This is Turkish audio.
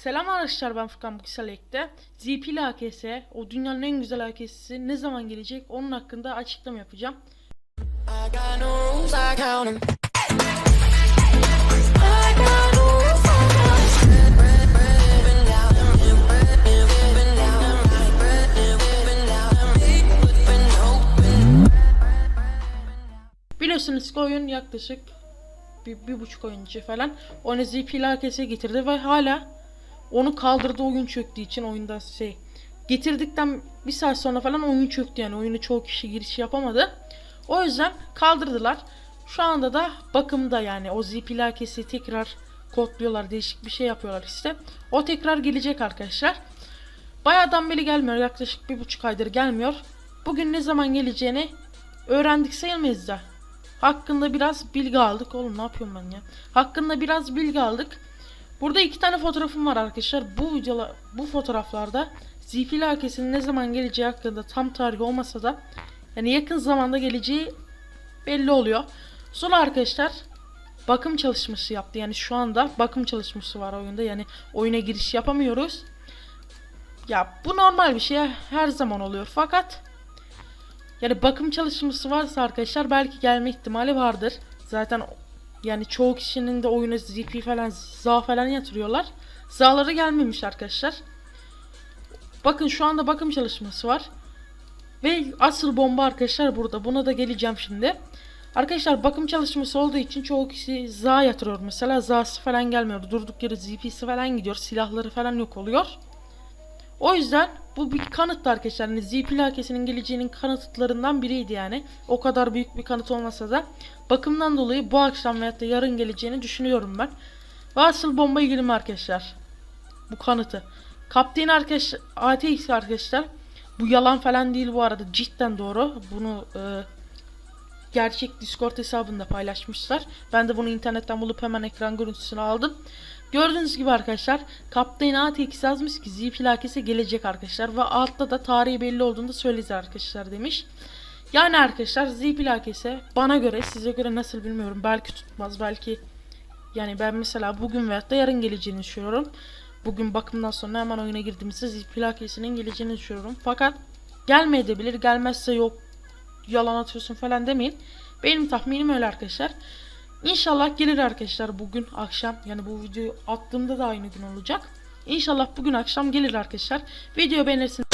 Selam arkadaşlar ben Furkan Bukselek'te. ZP ile AKS, o dünyanın en güzel AKS'si ne zaman gelecek onun hakkında açıklama yapacağım. Biliyorsunuz ki oyun yaklaşık bir, bir buçuk oyun önce falan onu ZP ile getirdi ve hala onu kaldırdı oyun çöktüğü için oyunda şey getirdikten bir saat sonra falan oyun çöktü yani oyunu çoğu kişi giriş yapamadı. O yüzden kaldırdılar. Şu anda da bakımda yani o ZP ile AKS'yi tekrar kodluyorlar değişik bir şey yapıyorlar işte. O tekrar gelecek arkadaşlar. Bayağıdan beri gelmiyor yaklaşık bir buçuk aydır gelmiyor. Bugün ne zaman geleceğini öğrendik sayılmayız da. Hakkında biraz bilgi aldık. Oğlum ne yapıyorum ben ya? Hakkında biraz bilgi aldık. Burada iki tane fotoğrafım var arkadaşlar. Bu videolar, bu fotoğraflarda Zifili Akes'in ne zaman geleceği hakkında tam tarih olmasa da yani yakın zamanda geleceği belli oluyor. Sonra arkadaşlar bakım çalışması yaptı. Yani şu anda bakım çalışması var oyunda. Yani oyuna giriş yapamıyoruz. Ya bu normal bir şey. Her zaman oluyor. Fakat yani bakım çalışması varsa arkadaşlar belki gelme ihtimali vardır. Zaten yani çoğu kişinin de oyuna ZP falan za falan yatırıyorlar. Za'ları gelmemiş arkadaşlar. Bakın şu anda bakım çalışması var. Ve asıl bomba arkadaşlar burada. Buna da geleceğim şimdi. Arkadaşlar bakım çalışması olduğu için çoğu kişi za yatırıyor. Mesela za'sı falan gelmiyor. Durduk yere ZP'si falan gidiyor. Silahları falan yok oluyor. O yüzden bu bir kanıttı arkadaşlar. Yani ZP lakesinin geleceğinin kanıtlarından biriydi yani. O kadar büyük bir kanıt olmasa da bakımdan dolayı bu akşam veyahut da yarın geleceğini düşünüyorum ben. Ve asıl bomba ilgili arkadaşlar. Bu kanıtı. Kapten arkadaş ATX arkadaşlar. Bu yalan falan değil bu arada. Cidden doğru. Bunu e, gerçek Discord hesabında paylaşmışlar. Ben de bunu internetten bulup hemen ekran görüntüsünü aldım. Gördüğünüz gibi arkadaşlar Kaptan ATX yazmış ki Z plakesi gelecek arkadaşlar ve altta da tarihi belli olduğunda söyledi arkadaşlar demiş. Yani arkadaşlar Z plakesi bana göre size göre nasıl bilmiyorum belki tutmaz belki yani ben mesela bugün veyahut da yarın geleceğini düşünüyorum. Bugün bakımdan sonra hemen oyuna girdiğimizde Z plakesinin geleceğini düşünüyorum. Fakat gelmeyebilir gelmezse yok yalan atıyorsun falan demeyin. Benim tahminim öyle arkadaşlar. İnşallah gelir arkadaşlar bugün akşam. Yani bu videoyu attığımda da aynı gün olacak. İnşallah bugün akşam gelir arkadaşlar. Video beğenirsiniz.